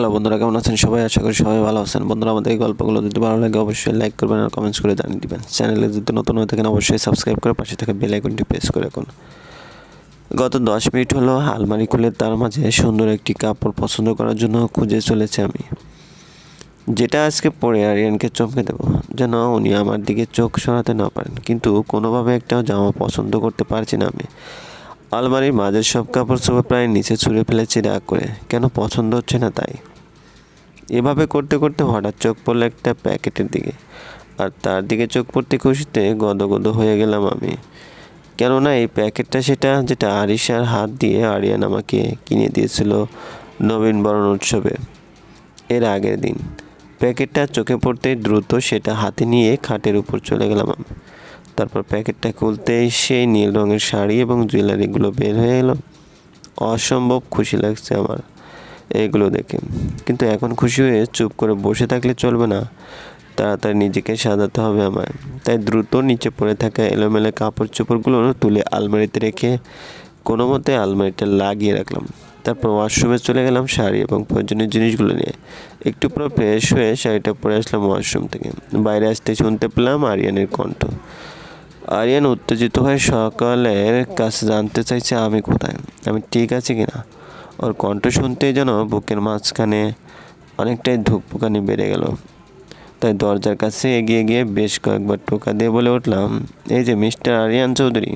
Hello বন্ধুরা, কেমন আছেন সবাই? আশা করি সবাই ভালো আছেন। বন্ধুরা, আমাদের এই গল্পগুলো যদি ভালো লাগে, অবশ্যই লাইক করবেন আর কমেন্টস করে জানিয়ে দিবেন। চ্যানেলে যদি নতুন হয়ে থাকেন, অবশ্যই সাবস্ক্রাইব করে পাশে থাকা বেল আইকনটি প্রেস করে রাখুন। গত দশ মিনিট হলো আলমারি খুলে তার মাঝে সুন্দর একটি কাপড় পছন্দ করার জন্য খুঁজে চলেছে আমি। যেটা আজকে পরে আরিয়ানকে চমকে দেবো, যেন উনি আমার দিকে চোখ সরাতে না পারেন। কিন্তু কোনোভাবে একটা জামা পছন্দ করতে পারছি না আমি। আলমারির মাঝের সব কাপড় চোপড় প্রায় নিচে ছুঁড়ে ফেলেছি রাগ করে। কেন পছন্দ হচ্ছে না তাই? এভাবে করতে করতে হঠাৎ চোখ পড়ল একটা প্যাকেটের দিকে। আর তার দিকে চোখ পড়তে খুশিতে গদগদ হয়ে গেলাম আমি। কেননা এই প্যাকেটটা সেটা যেটা আরিশার হাত দিয়ে আরিয়ান আমাকে কিনে দিয়েছিল নবীন বরণ উৎসবে। এর আগের দিন। প্যাকেটটা চোখে পড়তেই দ্রুত সেটা হাতে নিয়ে খাটের উপর চলে গেলাম আমি। তারপর প্যাকেটটা খুলতেই সেই নীল রঙের শাড়ি এবং জুয়েলারিগুলো বের হয়ে এলো। অসম্ভব খুশি লাগছে আমার। এইগুলো দেখে। কিন্তু এখন খুশি হয়ে চুপ করে বসে থাকলে চলবে না। তাড়াতাড়ি নিজেকে সাজাতে হবে আমায়। তাই দ্রুত নিচে পড়ে থাকা এলোমেলো কাপড় চোপড়গুলো তুলে আলমারিতে রেখে কোনো মতে আলমারিটা লাগিয়ে রাখলাম। তারপর ওয়াশরুমে চলে গেলাম শাড়ি এবং প্রয়োজনীয় জিনিসগুলো নিয়ে। একটু পর ফ্রেশ হয়ে শাড়িটা পরে আসলাম ওয়াশরুম থেকে। বাইরে আসতে শুনতে পেলাম আরিয়ানের কণ্ঠ। আরিয়ান উত্তেজিত হয়ে সকালের কাছে জানতে চাইছে আমি কোথায়। আমি ঠিক আছি কিনা? ওর কণ্ঠ শুনতেই যেন বুকের মাঝখানে অনেকটাই ধুকপুকানি বেড়ে গেল। তাই দরজার কাছে এগিয়ে গিয়ে বেশ কয়েকবার টোকা দিয়ে বলে উঠলাম, এই যে মিস্টার আরিয়ান চৌধুরী,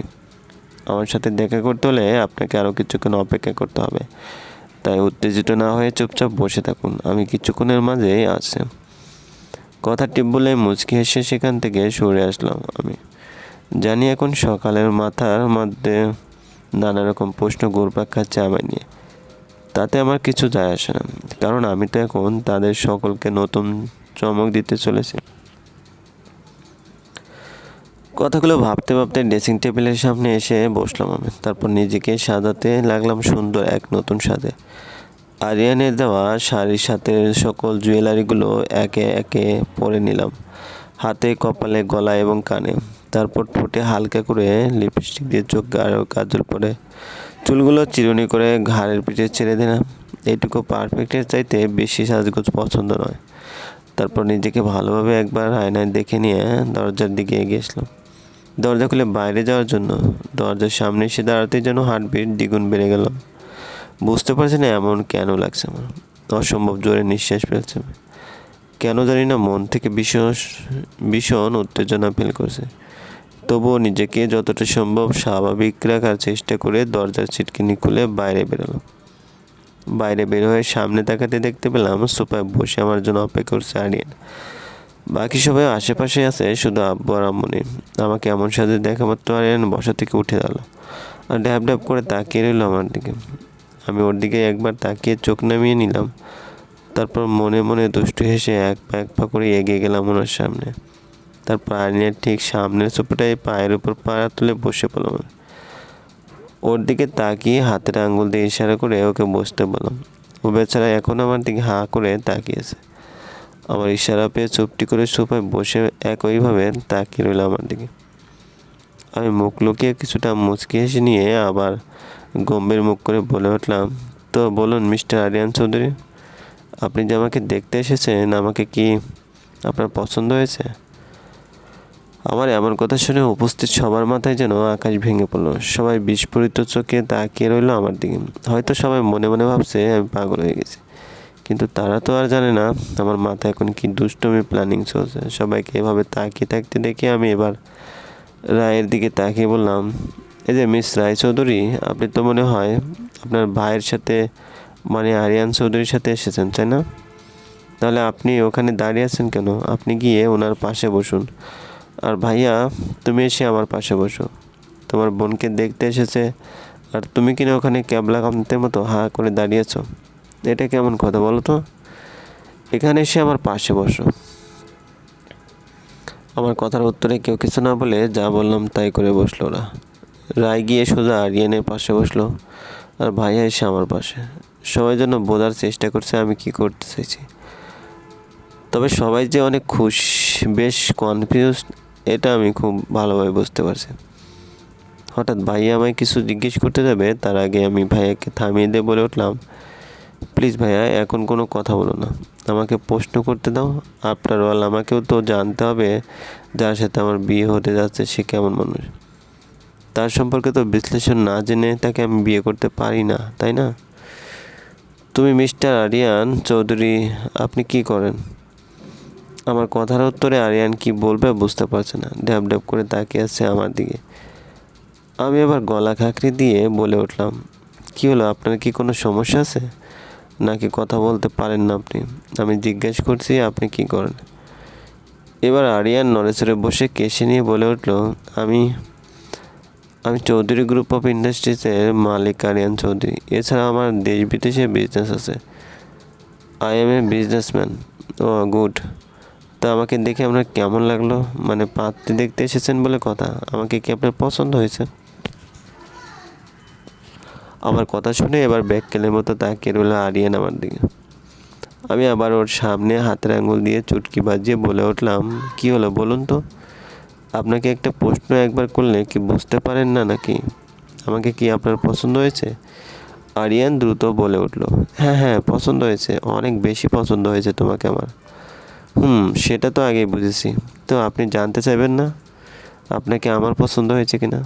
আমার সাথে দেখা করতে হলে আপনাকে আরও কিছুক্ষণ অপেক্ষা করতে হবে। তাই উত্তেজিত না হয়ে চুপচাপ বসে থাকুন, আমি কিছুক্ষণের মাঝেই আছে কথাটি বলে মুচকি হেসে সেখান থেকে সরে আসলাম আমি। জানি এখন সকালের মাথার মধ্যে নানা রকম প্রশ্ন ঘুরপাক খাচ্ছে আমায় নিয়ে। তাতে আমার কিছু যায় আসে না। কারণ আমি তো এখন তাদের সকলকে নতুন চমক দিতে চলেছি। কথাগুলো ভাবতে ভাবতে ড্রেসিং টেবিলের সামনে এসে বসলাম আমি। তারপর নিজেকে সাজাতে লাগলাম সুন্দর এক নতুন সাজে। আরিয়ানের দেওয়া শাড়ির সাথে সকল জুয়েলারিগুলো একে একে পরে নিলাম। হাতে, কপালে গলা এবং কানে। তারপর ঠোঁটে হালকা করে লিপস্টিক দিয়ে চোখ আরও কাজল পরে চুলগুলো চিরুনি করে ঘাড়ের পিঠে ছেড়ে দিলাম এইটুকু পারফেক্টের চাইতে বেশি সাজগোজ পছন্দ নয়। তারপর নিজেকে ভালোভাবে একবার আয়নায় দেখে নিয়ে দরজার দিকে এগিয়েছিলাম দরজা খুলে বাইরে যাওয়ার জন্য দরজার সামনে এসে দাঁড়াতেই যেন হার্টবিট দ্বিগুণ বেড়ে গেল। বুঝতে পারছি না এমন কেন লাগছে আমার। অসম্ভব জোরে নিঃশ্বাস ফেলছে। কেন জানি না মন থেকে ভীষণ ভীষণ উত্তেজনা ফিল করছে। তবুও নিজেকে যতটা সম্ভব স্বাভাবিক রাখার চেষ্টা করে দরজার ছিটকিনি খুলে বাইরে বেরোলাম। বাইরে বের হয়ে সামনে তাকাতে দেখতে পেলাম সোফায় বসে আমার জন্য অপেক্ষা করছে আরিয়ান। বাকি সবাই আশেপাশে আছে, শুধু আব্বু আর আম্মুনি। আমাকে এমন সাজে দেখা মাত্র আরিয়ান বসা থেকে উঠে গেল আর ড্যাব ড্যাব করে তাকিয়ে রইল আমার দিকে। আমি ওর দিকে একবার তাকিয়ে চোখ নামিয়ে নিলাম, তারপর মনে মনে দুষ্টু হেসে এক পা এক পা করে এগিয়ে গেলাম ওনার সামনে। তারপর আরিয়ানের ঠিক সামনের সোফাটায় পায়ের উপর পা তুলে বসে পড়লাম ওর দিকে তাকিয়ে হাতের আঙ্গুল দিয়ে ইশারা করে ওকে বসতে বললাম ও বেচারা এখন আমার দিকে হাঁ করে তাকিয়েছে। আমার ইশারা পেয়ে চুপটি করে সোফায় বসে একইভাবে তাকিয়ে রইল আমার দিকে। আমি মুখ লুকিয়ে কিছুটা মুচকি হেসে নিয়ে আবার গম্ভীর মুখ করে বলে উঠলাম, তো বলুন মিস্টার আরিয়ান চৌধুরী, আপনি যে আমাকে দেখতে এসেছেন, আমাকে কি আপনার পছন্দ হয়েছে? আমার এমন কথা শুনে উপস্থিত সবার মাথায় যেন আকাশ ভেঙে পড়ল। সবাই বিস্ফোরিত চোখে তাকিয়ে রইল আমার দিকে। হয়তো সবাই মনে মনে ভাবছে, আমি পাগল হয়ে গেছি। কিন্তু তারা তো আর জানে না, আমার মাথায় এখন কি দুষ্টমি প্ল্যানিং চলছে। সবাইকে এভাবে তাকিয়ে থাকতে দেখে আমি এবার রায়ের দিকে তাকিয়ে বললাম, এই যে মিস রায় চৌধুরী, আপনি তো মনে হয় আপনার ভাইয়ের সাথে মানে আরিয়ান চৌধুরীর সাথে এসেছেন, তাই না? তাহলে আপনি ওখানে দাঁড়িয়ে আছেন কেন? আপনি গিয়ে ওনার পাশে বসুন। আর ভাইয়া, তুমি এসে আমার পাশে বসো। তোমার বোনকে দেখতে এসেছে। আর তুমি কিনা ওখানে ক্যাবলা কামতের মতো হা করে দাঁড়িয়েছো। এটা কেমন কথা বলো তো? এখানে এসে আমার পাশে বসো। আমার কথার উত্তরে কেউ কিছু না বলে যা বললাম তাই করে বসল ওরা রায় গিয়ে সোজা আরিয়ানের পাশে বসল। আর ভাইয়া এসে আমার পাশে। সবাই যেন বোঝার চেষ্টা করছে আমি কি করতে চাইছি। তবে সবাই যে অনেক খুশ, বেশ কনফিউজ এটা আমি খুব ভালোভাবে বুঝতে পারছি। হঠাৎ ভাইয়া আমায় কিছু জিজ্ঞেস করতে যাবে, তার আগে আমি ভাইয়াকে থামিয়ে দিয়ে বলে উঠলাম, প্লিজ ভাইয়া, এখন কোনো কথা বলো না। আমাকে প্রশ্ন করতে দাও। আফটার অল আমাকেও তো জানতে হবে যার সাথে আমার বিয়ে হতে যাচ্ছে, সে কেমন মানুষ। তার সম্পর্কে তো বিশ্লেষণ না জেনে তাকে আমি বিয়ে করতে পারি না, তাই না? তুমি মিস্টার আরিয়ান চৌধুরী, আপনি কি করেন? আমার কথার উত্তরে আরিয়ান কি বলবে বুঝতে পারছে না। ড্যাব ড্যাব করে তাকিয়ে আছে আমার দিকে। আমি আবার গলা খাঁকড়ি দিয়ে বলে উঠলাম, কি হলো, আপনার কি কোনো সমস্যা আছে? নাকি কথা বলতে পারেন না আপনি। আমি জিজ্ঞেস করছি, আপনি কি করেন? এবার আরিয়ান নরেশ্বরে বসে কেসে নিয়ে বলে উঠল, আমি আমি চৌধুরী গ্রুপ অফ ইন্ডাস্ট্রিজের মালিক আরিয়ান চৌধুরী। এছাড়া আমার দেশ বিদেশে বিজনেস আছে। I am a businessman O good তা আমাকে দেখে আপনার কেমন লাগল? মানে পাত্রী দেখতে এসেছেন বলে কথা। আমাকে কি আপনার পছন্দ হয়েছে? আমার কথা শুনে এবার ব্যাককেলের মতো তাকিয়ে রইল আরিয়ান আমার দিকে। আমি আবার ওর সামনে হাতের আঙুল দিয়ে চুটকি বাজিয়ে বলে উঠলাম, কি হলো বলুন তো? আপনাকে একটা প্রশ্ন একবার করলে কি বুঝতে পারেন না নাকি? আমাকে কি আপনার পছন্দ হয়েছে? আরিয়ান দ্রুত বলে উঠল হ্যাঁ হ্যাঁ পছন্দ হয়েছে, অনেক বেশি পছন্দ হয়েছে তোমাকে আমার। হুম, সেটা তো আগেই বুঝেছি। তো আপনি জানতে চাইবেন না, আপনাকে আমার পছন্দ হয়েছে কিনা?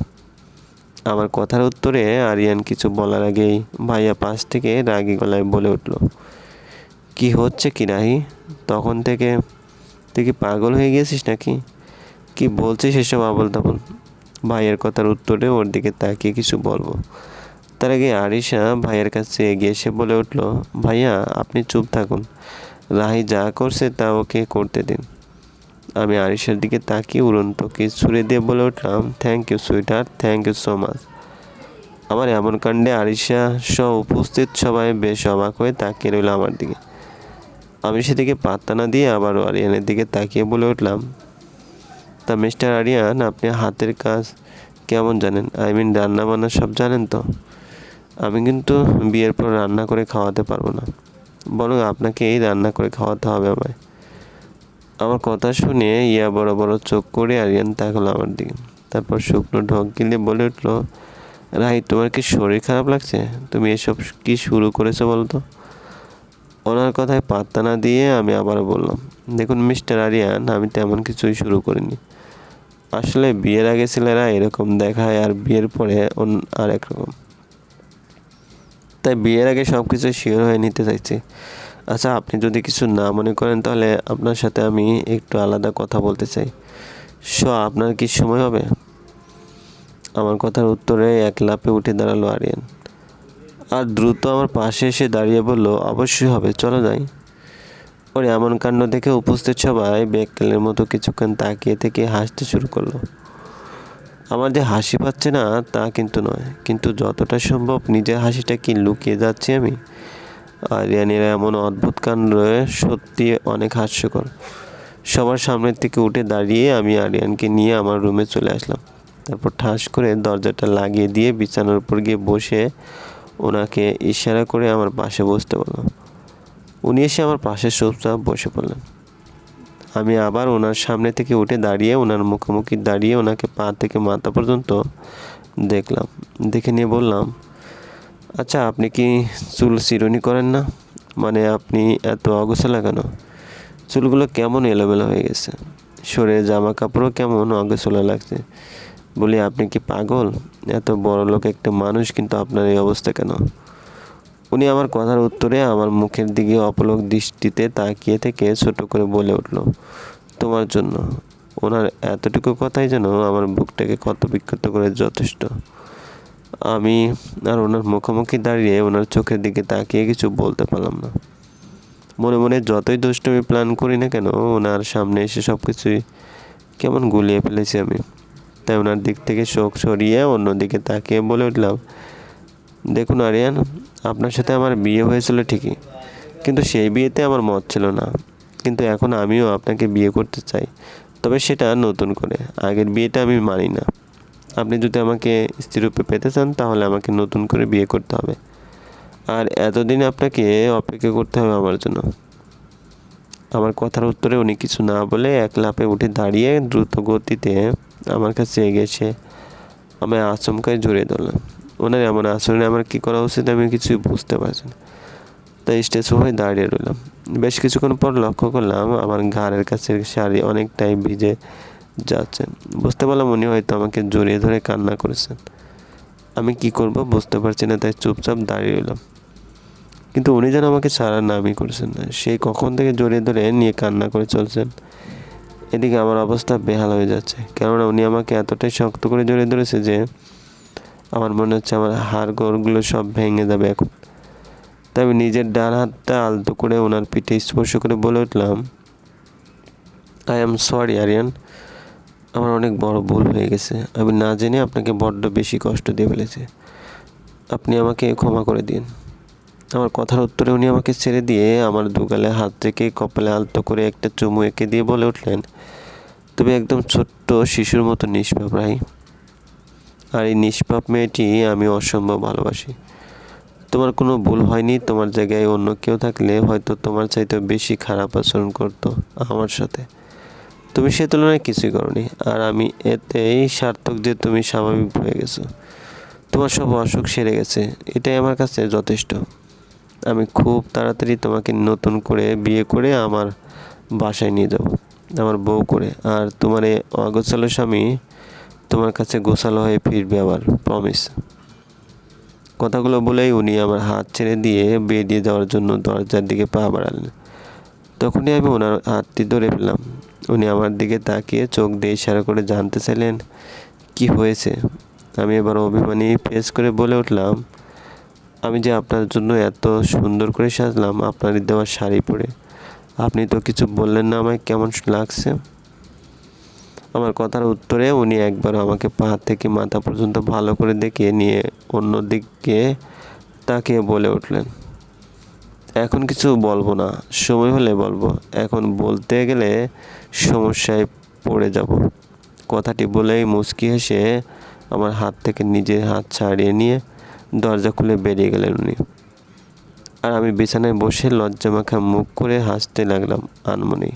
আমার কথার উত্তরে আরিয়ান কিছু বলার আগেই ভাইয়া পাশ থেকে রাগী গলায় বলে উঠল, কি হচ্ছে কি রাহি তখন থেকে তুই কি পাগল হয়ে গিয়েছিস নাকি? কি বলছিস এসব আবল তাবল ভাইয়ের কথার উত্তরে ওর দিকে তাকিয়ে কিছু বলব। তার আগে আরিশা ভাইয়ের কাছে এগিয়ে এসে বলে উঠল, ভাইয়া, আপনি চুপ থাকুন। রাহি যা করছে তা ওকে করতে দিন। আমি আরিশার দিকে তাকিয়ে উড়ন্ত কি ছুড়ে দিয়ে বলে উঠলাম thank you sweater thank you so much আমার এমন কাণ্ডে আরিশা সহ উপস্থিত সবাই বেশ অবাক হয়ে তাকিয়ে রইল আমার দিকে। আমি সেদিকে পাত্তা না দিয়ে আবারও আরিয়ানের দিকে তাকিয়ে বলে উঠলাম, তা মিস্টার আরিয়ান, আপনি হাতের কাজ কেমন জানেন? আই মিন রান্না বান্না সব জানেন তো? আমি কিন্তু বিয়ের পর রান্না করে খাওয়াতে পারব না। বরং আপনাকে এই রান্না করে খাওয়াতে হবে আমায়। আমার কথা শুনে ইয়া বড় বড় চোখ করে আরিয়ান তাকালো আমার দিকে। তারপর শুকনো ঢক গিলে বলে উঠল, রাহি, তোমার কি শরীর খারাপ লাগছে? তুমি এসব কি শুরু করেছ বলতো ওনার কথায় পাত্তা না দিয়ে আমি আবার বললাম, দেখুন মিস্টার আরিয়ান, আমি তেমন কিছুই শুরু করিনি। আসলে বিয়ের আগে ছেলেরা এরকম দেখায় আর বিয়ের পরে আর একরকম। তাই বিয়ের আগে সব কিছু শিওর হয়ে নিতে চাইছি। আচ্ছা আপনি যদি কিছু না মনে করেন তাহলে আপনার সাথে আমি একটু আলাদা কথা বলতে চাই। স আপনার কি সময় হবে? আমার কথার উত্তরে এক লাপে উঠে দাঁড়াল আরিয়ান। আর দ্রুত আমার পাশে এসে দাঁড়িয়ে বলল, অবশ্যই হবে, চলো যাই। ওর, এমন কাণ্ড দেখে উপস্থিত সবাই বেকালের মতো কিছুক্ষণ তাকিয়ে থেকে হাসতে শুরু করল। আমার যে হাসি পাচ্ছে না, তা কিন্তু নয়। কিন্তু যতটা সম্ভব নিজের হাসিটা কি লুকিয়ে যাচ্ছি আমি? আরিয়ানের এমন অদ্ভুত কাণ্ড সত্যি অনেক হাস্যকর। সবার সামনের থেকে উঠে দাঁড়িয়ে আমি আরিয়ানকে নিয়ে আমার রুমে চলে আসলাম। তারপর ঠাস করে দরজাটা লাগিয়ে দিয়ে বিছানার উপর গিয়ে বসে ওনাকে ইশারা করে আমার পাশে বসতে বললাম। উনি এসে আমার পাশে চুপচাপ বসে পড়লেন। আমি আবার ওনার সামনে থেকে উঠে দাঁড়িয়ে ওনার মুখোমুখি দাঁড়িয়ে ওনাকে পা থেকে মাথা পর্যন্ত দেখলাম। দেখে নিয়ে বললাম আচ্ছা আপনি কি চুল চিরুনি করেন না? মানে আপনি এত অগোছালা কেন? চুলগুলো কেমন এলোমেলো হয়ে গেছে? সরে জামা কাপড়ও কেমন অগোছলা লাগছে? বলি, আপনি কি পাগল? এত বড় লোক একটা মানুষ, কিন্তু আপনার এই অবস্থা কেন? উনি আমার কথার উত্তরে আমার মুখের দিকে অপলক দৃষ্টিতে তাকিয়ে থেকে ছোট করে বলে উঠল, তোমার জন্য। ওনার এতটুকু কথাই যেন আমার বুকটাকে ক্ষত বিক্ষত করে যথেষ্ট। আমি আর ওনার মুখোমুখি দাঁড়িয়ে ওনার চোখের দিকে তাকিয়ে কিছু বলতে পারলাম না। মনে মনে যতই দুষ্টুমি প্ল্যান করি না কেন, ওনার সামনে এসে সব কিছুই কেমন গুলিয়ে ফেলেছি আমি। তাই ওনার দিক থেকে শোক সরিয়ে অন্যদিকে তাকিয়ে বলে উঠলাম, দেখুন আরিয়ান আপনার সাথে আমার বিয়ে হয়েছিল ঠিকই, কিন্তু সেই বিয়েতে আমার মত ছিল না। কিন্তু এখন আমিও আপনাকে বিয়ে করতে চাই, তবে সেটা নতুন করে। আগের বিয়েটা আমি মানি না। আপনি যদি আমাকে স্ত্রীরূপে পেতে চান, তাহলে আমাকে নতুন করে বিয়ে করতে হবে। আর এতদিন আপনাকে অপেক্ষা করতে হবে আমার জন্য। আমার কথার উত্তরে উনি কিছু না বলে এক লাফে উঠে দাঁড়িয়ে দ্রুত গতিতে আমার কাছে এগিয়েছে আমায় আচমকায় জড়িয়ে ধরলাম ওনার এমন আচরণে আমার কী করা উচিত আমি কিছুই বুঝতে পারছি না। তাই স্টেচু হয়ে দাঁড়িয়ে রইলাম। বেশ কিছুক্ষণ পর লক্ষ্য করলাম আমার ঘাড়ের কাছে শাড়ি অনেকটাই ভিজে যাচ্ছে। বুঝতে পারলাম উনি হয়তো আমাকে জড়িয়ে ধরে কান্না করেছেন। আমি কি করব বুঝতে পারছি না, তাই চুপচাপ দাঁড়িয়ে রইলাম। কিন্তু উনি যেন আমাকে ছাড়ার নামই করেছেন না সেই কখন থেকে জড়িয়ে ধরে নিয়ে কান্না করে চলছেন, এদিকে আমার অবস্থা বেহাল হয়ে যাচ্ছে। কেননা উনি আমাকে এতটাই শক্ত করে জড়িয়ে ধরেছে যে আমার মনে হচ্ছে আমার হাড় গোড়গুলো সব ভেঙে যাবে এখন। তাই আমি নিজের ডান হাতটা আলতো করে ওনার পিঠে স্পর্শ করে বলে উঠলাম আই এম সরি আরিয়ান আমার অনেক বড় ভুল হয়ে গেছে। আমি না জেনে আপনাকে বড্ড বেশি কষ্ট দিয়ে ফেলেছি। আপনি আমাকে ক্ষমা করে দিন। আমার কথার উত্তরে উনি আমাকে ছেড়ে দিয়ে আমার দুগালে হাত থেকে কপালে আলতো করে একটা চুমু এঁকে দিয়ে বলে উঠলেন, তুমি একদম ছোট্ট শিশুর মতো নিষ্পাপ রাই আর এই নিষ্পাপ মেয়েটি আমি অসম্ভব ভালোবাসি। তোমার কোনো ভুল হয়নি, তোমার জায়গায় অন্য কেউ থাকলে হয়তো তোমার চাইতে বেশি খারাপ আচরণ করতো আমার সাথে। তুমি সে তুলনায় কিছুই করনি, আর আমি এতেই সার্থক যে তুমি স্বাভাবিক হয়ে গেছো। তোমার সব অসুখ সেরে গেছে, এটাই আমার কাছে যথেষ্ট। আমি খুব তাড়াতাড়ি তোমাকে নতুন করে বিয়ে করে আমার বাসায় নিয়ে যাব, আমার বউ করে। আর তোমার এই অগোছালো স্বামী তোমার কাছে গোছালো হয়ে ফিরবে আবার প্রমিস কথাগুলো বলেই উনি আমার হাত ছেড়ে দিয়ে বেরিয়ে যাওয়ার জন্য দরজার দিকে পা বাড়ালেন। তখনই আমি ওনার হাতটি ধরে ফেললাম। উনি আমার দিকে তাকিয়ে চোখ দিয়ে ইশারা করে জানতে চাইলেন, কি হয়েছে? আমি এবার অভিমানী ফেস করে বলে উঠলাম, আমি যে আপনার জন্য এত সুন্দর করে সাজলাম আপনার দেওয়া শাড়ি পরে। আপনি তো কিছু বললেন না আমায়, কেমন লাগছে? আমার কথার উত্তরে উনি একবার আমাকে পা থেকে মাথা পর্যন্ত ভালো করে দেখে নিয়ে অন্য দিকে তাকিয়ে বলে উঠলেন, এখন কিছু বলব না, সময় হলে বলব। এখন বলতে গেলে সমস্যায় পড়ে যাব। কথাটি বলেই মুচকি হেসে আমার হাত থেকে নিজের হাত ছাড়িয়ে নিয়ে দরজা খুলে বেরিয়ে গেলেন উনি। আর আমি বিছানায় বসে লজ্জামাখা মুখ করে হাসতে লাগলাম আনমনেই